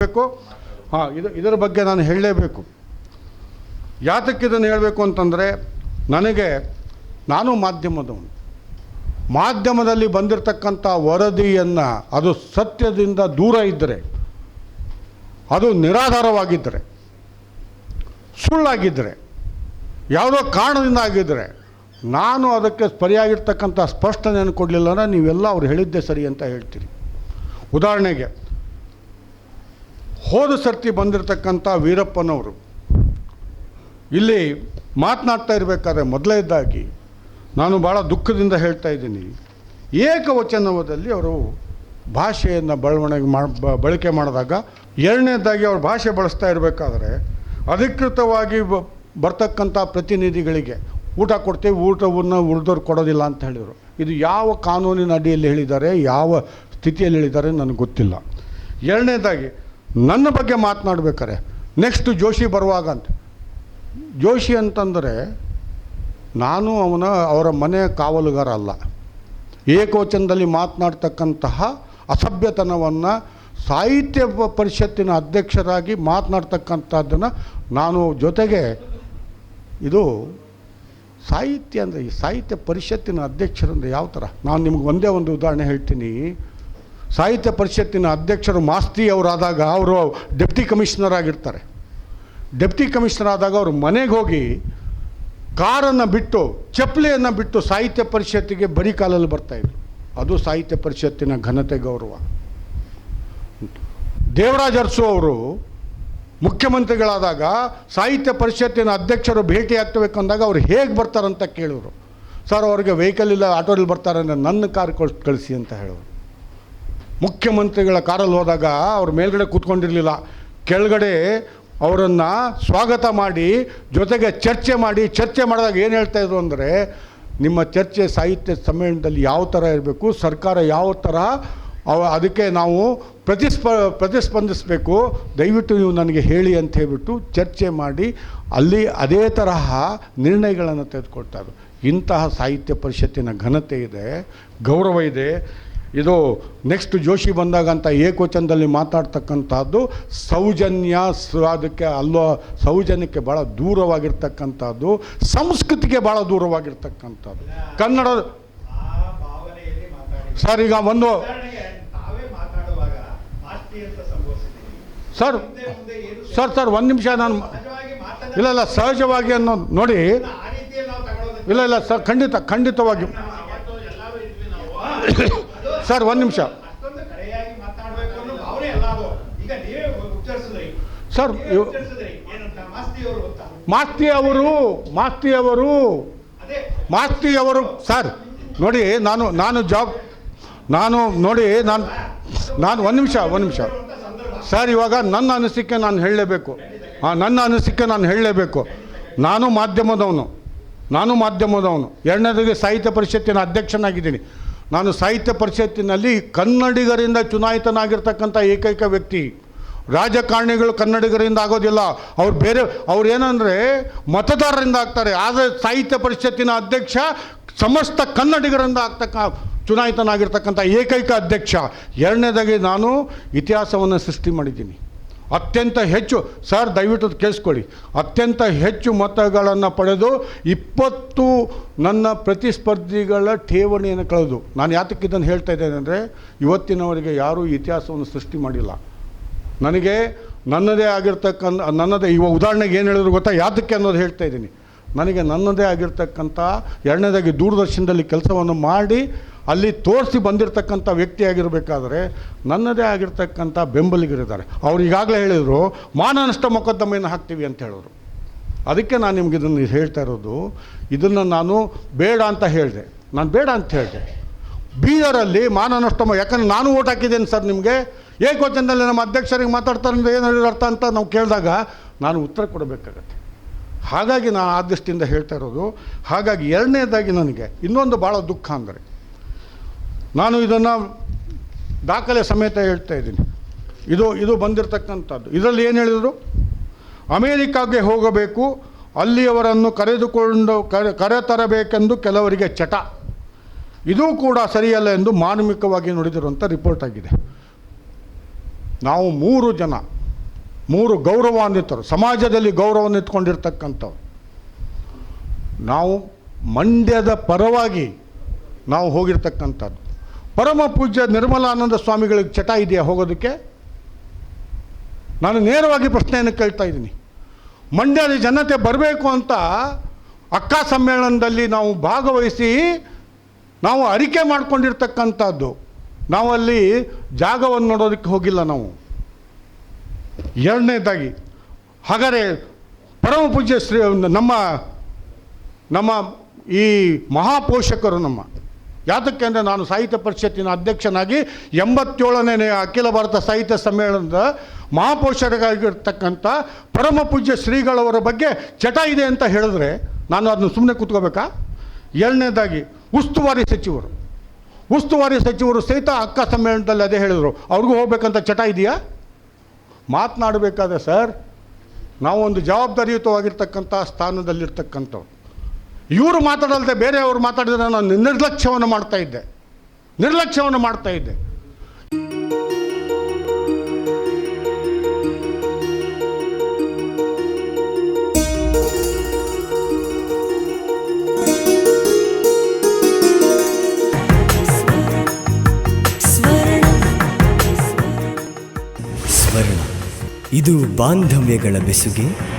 ಬೇಕು ಹಾಂ, ಇದು ಇದರ ಬಗ್ಗೆ ನಾನು ಹೇಳಲೇಬೇಕು. ಯಾತಕ್ಕೆ ಇದನ್ನು ಹೇಳಬೇಕು ಅಂತಂದರೆ, ನನಗೆ ನಾನು ಮಾಧ್ಯಮದವನು. ಮಾಧ್ಯಮದಲ್ಲಿ ಬಂದಿರತಕ್ಕಂಥ ವರದಿಯನ್ನು ಅದು ಸತ್ಯದಿಂದ ದೂರ ಇದ್ದರೆ ಅದು ನಿರಾಧಾರವಾಗಿದ್ದರೆ ಸುಳ್ಳಾಗಿದ್ದರೆ ಯಾವುದೋ ಕಾರಣದಿಂದ ಆಗಿದ್ದರೆ ನಾನು ಅದಕ್ಕೆ ಸರಿಯಾಗಿರ್ತಕ್ಕಂಥ ಸ್ಪಷ್ಟನೆಯನ್ನು ಕೊಡಲಿಲ್ಲ ಅಂದರೆ ನೀವೆಲ್ಲ ಅವ್ರು ಹೇಳಿದ್ದೆ ಸರಿ ಅಂತ ಹೇಳ್ತೀರಿ. ಉದಾಹರಣೆಗೆ ಹೋದ ಸರ್ತಿ ಬಂದಿರತಕ್ಕಂಥ ವೀರಪ್ಪನವರು ಇಲ್ಲಿ ಮಾತನಾಡ್ತಾ ಇರಬೇಕಾದ್ರೆ ಮೊದಲನೇದಾಗಿ ನಾನು ಭಾಳ ದುಃಖದಿಂದ ಹೇಳ್ತಾ ಇದ್ದೀನಿ. ಏಕವಚನವದಲ್ಲಿ ಅವರು ಭಾಷೆಯನ್ನು ಬೆಳವಣಿಗೆ ಮಾ ಬಳಕೆ ಮಾಡಿದಾಗ ಎರಡನೇದಾಗಿ ಅವ್ರ ಭಾಷೆ ಬಳಸ್ತಾ ಇರಬೇಕಾದ್ರೆ ಅಧಿಕೃತವಾಗಿ ಬರ್ತಕ್ಕಂಥ ಪ್ರತಿನಿಧಿಗಳಿಗೆ ಊಟ ಕೊಡ್ತೀವಿ, ಊಟವನ್ನು ಉಳಿದವ್ರು ಕೊಡೋದಿಲ್ಲ ಅಂತ ಹೇಳಿದರು. ಇದು ಯಾವ ಕಾನೂನಿನ ಅಡಿಯಲ್ಲಿ ಹೇಳಿದ್ದಾರೆ, ಯಾವ ಸ್ಥಿತಿಯಲ್ಲಿ ಹೇಳಿದ್ದಾರೆ ನನಗೆ ಗೊತ್ತಿಲ್ಲ. ಎರಡನೇದಾಗಿ ನನ್ನ ಬಗ್ಗೆ ಮಾತನಾಡ್ಬೇಕಾರೆ. ನೆಕ್ಸ್ಟ್ ಜೋಶಿ ಬರುವಾಗ ಅಂತ. ಜೋಶಿ ಅಂತಂದರೆ ನಾನು ಅವನ, ಅವರ ಮನೆಯ ಕಾವಲುಗಾರ ಅಲ್ಲ. ಏಕವಚನದಲ್ಲಿ ಮಾತನಾಡ್ತಕ್ಕಂತಹ ಅಸಭ್ಯತನವನ್ನು ಸಾಹಿತ್ಯ ಪರಿಷತ್ತಿನ ಅಧ್ಯಕ್ಷರಾಗಿ ಮಾತನಾಡ್ತಕ್ಕಂಥದ್ದನ್ನು ನಾನು ಜೊತೆಗೆ ಇದು ಸಾಹಿತ್ಯ ಅಂದರೆ ಈ ಸಾಹಿತ್ಯ ಪರಿಷತ್ತಿನ ಅಧ್ಯಕ್ಷರಂದ್ರೆ ಯಾವ ಥರ ನಾನು ನಿಮ್ಗೆ ಒಂದೇ ಒಂದು ಉದಾಹರಣೆ ಹೇಳ್ತೀನಿ. ಸಾಹಿತ್ಯ ಪರಿಷತ್ತಿನ ಅಧ್ಯಕ್ಷರು ಮಾಸ್ತಿ ಅವರಾದಾಗ ಅವರು ಡೆಪ್ಟಿ ಕಮಿಷನರ್ ಆಗಿರ್ತಾರೆ. ಡೆಪ್ಟಿ ಕಮಿಷನರ್ ಆದಾಗ ಅವರು ಮನೆಗೆ ಹೋಗಿ ಕಾರನ್ನು ಬಿಟ್ಟು, ಚಪ್ಪಲಿಯನ್ನು ಬಿಟ್ಟು ಸಾಹಿತ್ಯ ಪರಿಷತ್ತಿಗೆ ಬರೀ ಕಾಲಲ್ಲಿ ಬರ್ತಾಯಿದ್ರು ಅದು ಸಾಹಿತ್ಯ ಪರಿಷತ್ತಿನ ಘನತೆ, ಗೌರವ. ದೇವರಾಜ್ ಅರಸು ಅವರು ಮುಖ್ಯಮಂತ್ರಿಗಳಾದಾಗ ಸಾಹಿತ್ಯ ಪರಿಷತ್ತಿನ ಅಧ್ಯಕ್ಷರು ಭೇಟಿ ಆಗ್ತಬೇಕು ಅಂದಾಗ ಅವ್ರು ಹೇಗೆ ಬರ್ತಾರಂತ ಕೇಳಿದ್ರು. ಸರ್, ಅವ್ರಿಗೆ ವೆಹಿಕಲ್ ಇಲ್ಲ, ಆಟೋದಲ್ಲಿ ಬರ್ತಾರೆ ಅಂದರೆ ನನ್ನ ಕಾರ್ ಕೊಳ್ ಕಳಿಸಿ ಅಂತ ಹೇಳೋರು. ಮುಖ್ಯಮಂತ್ರಿಗಳ ಕಾರಲ್ಲಿ ಹೋದಾಗ ಅವ್ರ ಮೇಲ್ಗಡೆ ಕೂತ್ಕೊಂಡಿರಲಿಲ್ಲ. ಕೆಳಗಡೆ ಅವರನ್ನು ಸ್ವಾಗತ ಮಾಡಿ, ಜೊತೆಗೆ ಚರ್ಚೆ ಮಾಡಿ, ಚರ್ಚೆ ಮಾಡಿದಾಗ ಏನು ಹೇಳ್ತಾ ಇದ್ರು ಅಂದರೆ, ನಿಮ್ಮ ಚರ್ಚೆ ಸಾಹಿತ್ಯ ಸಮ್ಮೇಳನದಲ್ಲಿ ಯಾವ ಥರ ಇರಬೇಕು, ಸರ್ಕಾರ ಯಾವ ಥರ ಅವ ಅದಕ್ಕೆ ನಾವು ಪ್ರತಿಸ್ಪ, ಪ್ರತಿಸ್ಪಂದಿಸಬೇಕು, ದಯವಿಟ್ಟು ನೀವು ನನಗೆ ಹೇಳಿ ಅಂತ ಹೇಳಿಬಿಟ್ಟು ಚರ್ಚೆ ಮಾಡಿ, ಅಲ್ಲಿ ಅದೇ ತರಹ ನಿರ್ಣಯಗಳನ್ನು ತೆಗೆದುಕೊಳ್ತಾರೆ ಇಂತಹ ಸಾಹಿತ್ಯ ಪರಿಷತ್ತಿನ ಘನತೆ ಇದೆ, ಗೌರವ ಇದೆ. ಇದು ನೆಕ್ಸ್ಟ್ ಜೋಶಿ ಬಂದಾಗ ಅಂತ ಏಕವಚನದಲ್ಲಿ ಮಾತಾಡ್ತಕ್ಕಂಥದ್ದು ಸೌಜನ್ಯ ಅದಕ್ಕೆ ಅಲ್ಲೋ ಸೌಜನ್ಯಕ್ಕೆ ಭಾಳ ದೂರವಾಗಿರ್ತಕ್ಕಂಥದ್ದು ಸಂಸ್ಕೃತಿಗೆ ಭಾಳ ದೂರವಾಗಿರ್ತಕ್ಕಂಥದ್ದು ಕನ್ನಡ ಸರ್, ಈಗ ಒಂದು ಸರ್ ಸರ್ ಸರ್, ಒಂದು ನಿಮಿಷ ನಾನು ಇಲ್ಲ ಇಲ್ಲ, ಸಹಜವಾಗಿ ಅನ್ನೋ ನೋಡಿ. ಇಲ್ಲ ಇಲ್ಲ, ಸರ್, ಖಂಡಿತ, ಖಂಡಿತವಾಗಿ ಸರ್ ಒಂದು ನಿಮಿಷ. ಸರ್ ಮಾಸ್ತಿ ಅವರು ಮಾಸ್ತಿ ಅವರು ಮಾಸ್ತಿ ಅವರು. ಸರ್ ನೋಡಿ ನಾನು ನಾನು ಜಾಬ್ ನಾನು ನೋಡಿ ನಾನು ನಾನು ಒಂದು ನಿಮಿಷ ಒಂದು ನಿಮಿಷ. ಸರ್ ಇವಾಗ ನನ್ನ ಅನಿಸಿಕೆ ನಾನು ಹೇಳಲೇಬೇಕು. ಹಾಂ ನನ್ನ ಅನಿಸಿಕೆ ನಾನು ಹೇಳಲೇಬೇಕು. ನಾನು ಮಾಧ್ಯಮದವನು. ನಾನು ಮಾಧ್ಯಮದವನು. ಎರಡನೇದಾಗಿ ಸಾಹಿತ್ಯ ಪರಿಷತ್ತಿನ ಅಧ್ಯಕ್ಷನಾಗಿದ್ದೀನಿ. ನಾನು ಸಾಹಿತ್ಯ ಪರಿಷತ್ತಿನಲ್ಲಿ ಕನ್ನಡಿಗರಿಂದ ಚುನಾಯಿತನಾಗಿರ್ತಕ್ಕಂಥ ಏಕೈಕ ವ್ಯಕ್ತಿ. ರಾಜಕಾರಣಿಗಳು ಕನ್ನಡಿಗರಿಂದ ಆಗೋದಿಲ್ಲ. ಅವ್ರು ಬೇರೆ, ಅವ್ರು ಏನಂದರೆ ಮತದಾರರಿಂದ ಆಗ್ತಾರೆ. ಆದರೆ ಸಾಹಿತ್ಯ ಪರಿಷತ್ತಿನ ಅಧ್ಯಕ್ಷ ಸಮಸ್ತ ಕನ್ನಡಿಗರಿಂದ ಆಗ್ತಕ್ಕ, ಚುನಾಯಿತನಾಗಿರ್ತಕ್ಕಂಥ ಏಕೈಕ ಅಧ್ಯಕ್ಷ. ಎರಡನೇದಾಗಿ ನಾನು ಇತಿಹಾಸವನ್ನು ಸೃಷ್ಟಿ ಮಾಡಿದ್ದೀನಿ. ಅತ್ಯಂತ ಹೆಚ್ಚು, ಸರ್, ದಯವಿಟ್ಟು ಕೇಳಿಸ್ಕೊಳ್ಳಿ. ಅತ್ಯಂತ ಹೆಚ್ಚು ಮತಗಳನ್ನು ಪಡೆದು ಇಪ್ಪತ್ತು ನನ್ನ ಪ್ರತಿಸ್ಪರ್ಧಿಗಳ ಠೇವಣಿಯನ್ನು ಕಳೆದು, ನಾನು ಯಾತಕ್ಕೆ ಇದನ್ನು ಹೇಳ್ತಾ ಇದ್ದೇನೆ ಅಂದರೆ, ಇವತ್ತಿನವರಿಗೆ ಯಾರೂ ಇತಿಹಾಸವನ್ನು ಸೃಷ್ಟಿ ಮಾಡಿಲ್ಲ. ನನಗೆ ನನ್ನದೇ ಆಗಿರ್ತಕ್ಕಂಥ, ನನ್ನದೇ ಇವಾಗ ಉದಾಹರಣೆಗೆ ಏನು ಹೇಳಿದ್ರು ಗೊತ್ತಾ? ಯಾತಕ್ಕೆ ಅನ್ನೋದು ಹೇಳ್ತಾ ಇದ್ದೀನಿ. ನನಗೆ ನನ್ನದೇ ಆಗಿರ್ತಕ್ಕಂಥ, ಎರಡನೇದಾಗಿ ದೂರದರ್ಶನದಲ್ಲಿ ಕೆಲಸವನ್ನು ಮಾಡಿ ಅಲ್ಲಿ ತೋರಿಸಿ ಬಂದಿರತಕ್ಕಂಥ ವ್ಯಕ್ತಿ ಆಗಿರಬೇಕಾದ್ರೆ ನನ್ನದೇ ಆಗಿರ್ತಕ್ಕಂಥ ಬೆಂಬಲಿಗರಿದ್ದಾರೆ. ಅವ್ರು ಈಗಾಗಲೇ ಹೇಳಿದರು, ಮಾನನಷ್ಟ ಮೊಕದ್ದಮೆಯನ್ನು ಹಾಕ್ತೀವಿ ಅಂತ ಹೇಳಿದ್ರು. ಅದಕ್ಕೆ ನಾನು ನಿಮ್ಗೆ ಇದನ್ನು ಹೇಳ್ತಾ ಇರೋದು, ಇದನ್ನು ನಾನು ಬೇಡ ಅಂತ ಹೇಳಿದೆ. ನಾನು ಬೇಡ ಅಂತ ಹೇಳಿದೆ. ಬೀದರಲ್ಲಿ ಮಾನನಷ್ಟ ಯಾಕಂದ್ರೆ ನಾನು ಓಟ್ ಹಾಕಿದ್ದೇನೆ ಸರ್ ನಿಮಗೆ. ಏಕವಚನದಲ್ಲಿ ನಮ್ಮ ಅಧ್ಯಕ್ಷರಿಗೆ ಮಾತಾಡ್ತಾರೆ ಏನು ಅರ್ಥ ಅಂತ ನಾವು ಕೇಳಿದಾಗ ನಾನು ಉತ್ತರ ಕೊಡಬೇಕಾಗತ್ತೆ. ಹಾಗಾಗಿ ನಾನು ಆ ದೃಷ್ಟಿಯಿಂದ ಹೇಳ್ತಾ ಇರೋದು, ಹಾಗಾಗಿ ಎರಡನೇದಾಗಿ ನನಗೆ ಇನ್ನೊಂದು ಭಾಳ ದುಃಖ ಅಂದರೆ ನಾನು ಇದನ್ನು ದಾಖಲೆ ಸಮೇತ ಹೇಳ್ತಾ ಇದ್ದೀನಿ. ಇದು ಇದು ಬಂದಿರತಕ್ಕಂಥದ್ದು. ಇದರಲ್ಲಿ ಏನು ಹೇಳಿದರು? ಅಮೇರಿಕಾಗೆ ಹೋಗಬೇಕು, ಅಲ್ಲಿಯವರನ್ನು ಕರೆದುಕೊಂಡು, ಕರೆ ತರಬೇಕೆಂದು ಕೆಲವರಿಗೆ ಚಟ. ಇದೂ ಕೂಡ ಸರಿಯಲ್ಲ ಎಂದು ಮಾರ್ಮಿಕವಾಗಿ ನುಡಿದಿರುವಂಥ ರಿಪೋರ್ಟ್ ಆಗಿದೆ. ನಾವು ಮೂರು ಜನ, ಮೂರು ಗೌರವಾನ್ವಿತರು, ಸಮಾಜದಲ್ಲಿ ಗೌರವಾನ್ವಿತ್ಕೊಂಡಿರ್ತಕ್ಕಂಥವ್ರು ನಾವು ಮಂಡ್ಯದ ಪರವಾಗಿ ನಾವು ಹೋಗಿರ್ತಕ್ಕಂಥದ್ದು. ಪರಮ ಪೂಜ್ಯ ನಿರ್ಮಲಾನಂದ ಸ್ವಾಮಿಗಳಿಗೆ ಚಟ ಇದೆಯಾ ಹೋಗೋದಕ್ಕೆ? ನಾನು ನೇರವಾಗಿ ಪ್ರಶ್ನೆಯನ್ನು ಕೇಳ್ತಾ ಇದ್ದೀನಿ. ಮಂಡ್ಯದ ಜನತೆ ಬರಬೇಕು ಅಂತ ಅಕ್ಕ ಸಮ್ಮೇಳನದಲ್ಲಿ ನಾವು ಭಾಗವಹಿಸಿ ನಾವು ಅರಿಕೆ ಮಾಡ್ಕೊಂಡಿರ್ತಕ್ಕಂಥದ್ದು. ನಾವಲ್ಲಿ ಜಾಗವನ್ನು ನೋಡೋದಕ್ಕೆ ಹೋಗಿಲ್ಲ ನಾವು. ಎರಡನೇದಾಗಿ, ಹಾಗಾದರೆ ಪರಮ ಪೂಜ್ಯ ಶ್ರೀ, ನಮ್ಮ ನಮ್ಮ ಈ ಮಹಾಪೋಷಕರು ನಮ್ಮ ಯಾತಕ್ಕೆ ಅಂದರೆ ನಾನು ಸಾಹಿತ್ಯ ಪರಿಷತ್ತಿನ ಅಧ್ಯಕ್ಷನಾಗಿ ಎಂಬತ್ತೇಳನೇ ಅಖಿಲ ಭಾರತ ಸಾಹಿತ್ಯ ಸಮ್ಮೇಳನದ ಮಹಾಪೋಷಕರಾಗಿರ್ತಕ್ಕಂಥ ಪರಮ ಪೂಜ್ಯ ಶ್ರೀಗಳವರ ಬಗ್ಗೆ ಚಟ ಇದೆ ಅಂತ ಹೇಳಿದ್ರೆ ನಾನು ಅದನ್ನು ಸುಮ್ಮನೆ ಕೂತ್ಕೋಬೇಕಾ? ಎರಡನೇದಾಗಿ, ಉಸ್ತುವಾರಿ ಸಚಿವರು. ಉಸ್ತುವಾರಿ ಸಚಿವರು ಸಹಿತ ಅಕ್ಕ ಸಮ್ಮೇಳನದಲ್ಲಿ ಅದೇ ಹೇಳಿದರು. ಅವ್ರಿಗೂ ಹೋಗ್ಬೇಕಂತ ಚಟ ಇದೆಯಾ? ಮಾತನಾಡಬೇಕಾದ್ರೆ, ಸರ್ ನಾವು ಒಂದು ಜವಾಬ್ದಾರಿಯುತವಾಗಿರ್ತಕ್ಕಂಥ ಸ್ಥಾನದಲ್ಲಿರ್ತಕ್ಕಂಥವ್ರು. ಇವರು ಮಾತಾಡಲ್ದೆ ಬೇರೆಯವರು ಮಾತಾಡಿದ್ರೆ ನಾನು ನಿರ್ಲಕ್ಷ್ಯವನ್ನು ಮಾಡ್ತಾ ಇದ್ದೆ. ನಿರ್ಲಕ್ಷ್ಯವನ್ನು ಮಾಡ್ತಾ ಇದ್ದೆ. ಇದು ಬಾಂಧವ್ಯಗಳ ಬೆಸುಗೆ.